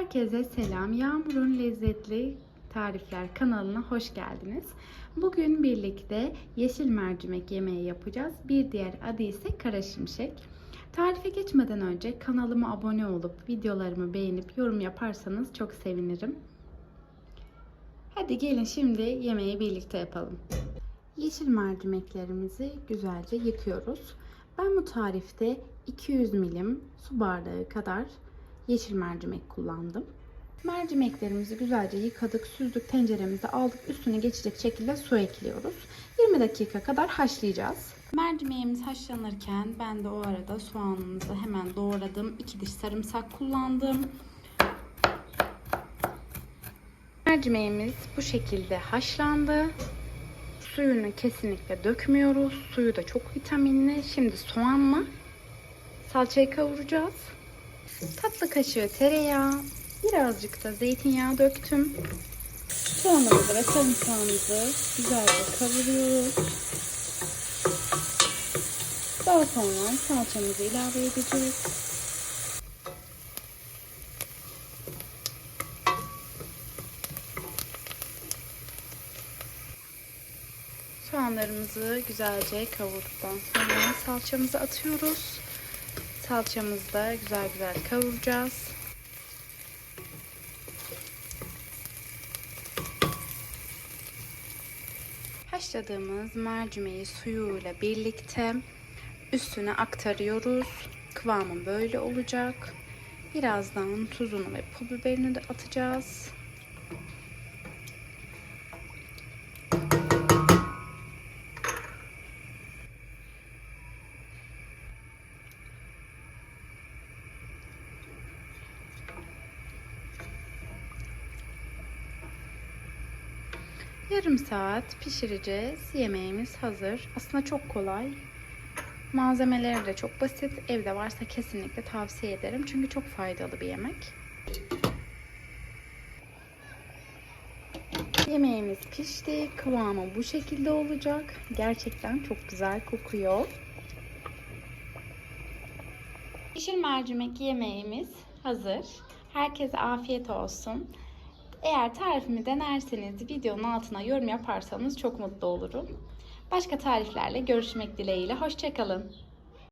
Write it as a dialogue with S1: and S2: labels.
S1: Herkese selam. Yağmur'un lezzetli tarifler kanalına hoş geldiniz. Bugün birlikte yeşil mercimek yemeği yapacağız. Bir diğer adı ise kara şimşek. Tarife geçmeden önce kanalıma abone olup videolarımı beğenip yorum yaparsanız çok sevinirim. Hadi gelin şimdi yemeği birlikte yapalım. Yeşil mercimeklerimizi güzelce yıkıyoruz. Ben bu tarifte 200 milim su bardağı kadar yeşil mercimek kullandım. Mercimeklerimizi güzelce yıkadık, süzdük, tenceremize aldık. Üstüne geçecek şekilde su ekliyoruz. 20 dakika kadar haşlayacağız. Mercimeğimiz haşlanırken ben de o arada soğanımızı hemen doğradım. 2 diş sarımsak kullandım. Mercimeğimiz bu şekilde haşlandı. Suyunu kesinlikle dökmüyoruz. Suyu da çok vitaminli. Şimdi soğanla salçayı kavuracağız. Tatlı kaşığı tereyağı, birazcık da zeytinyağı döktüm. Soğanımızı ve sarımsağımızı güzelce kavuruyoruz. Daha sonra salçamızı ilave edeceğiz. Soğanlarımızı güzelce kavurduktan sonra salçamızı atıyoruz. Salçamızı da güzel güzel kavuracağız. Haşladığımız mercimeği suyuyla birlikte üstüne aktarıyoruz. Kıvamı böyle olacak. Birazdan tuzunu ve pul biberini de atacağız. Yarım saat pişireceğiz. Yemeğimiz hazır. Aslında çok kolay. Malzemeleri de çok basit. Evde varsa kesinlikle tavsiye ederim. Çünkü çok faydalı bir yemek. Yemeğimiz pişti. Kıvamı bu şekilde olacak. Gerçekten çok güzel kokuyor. Yeşil mercimek yemeğimiz hazır. Herkese afiyet olsun. Eğer tarifimi denerseniz videonun altına yorum yaparsanız çok mutlu olurum. Başka tariflerle görüşmek dileğiyle. Hoşçakalın.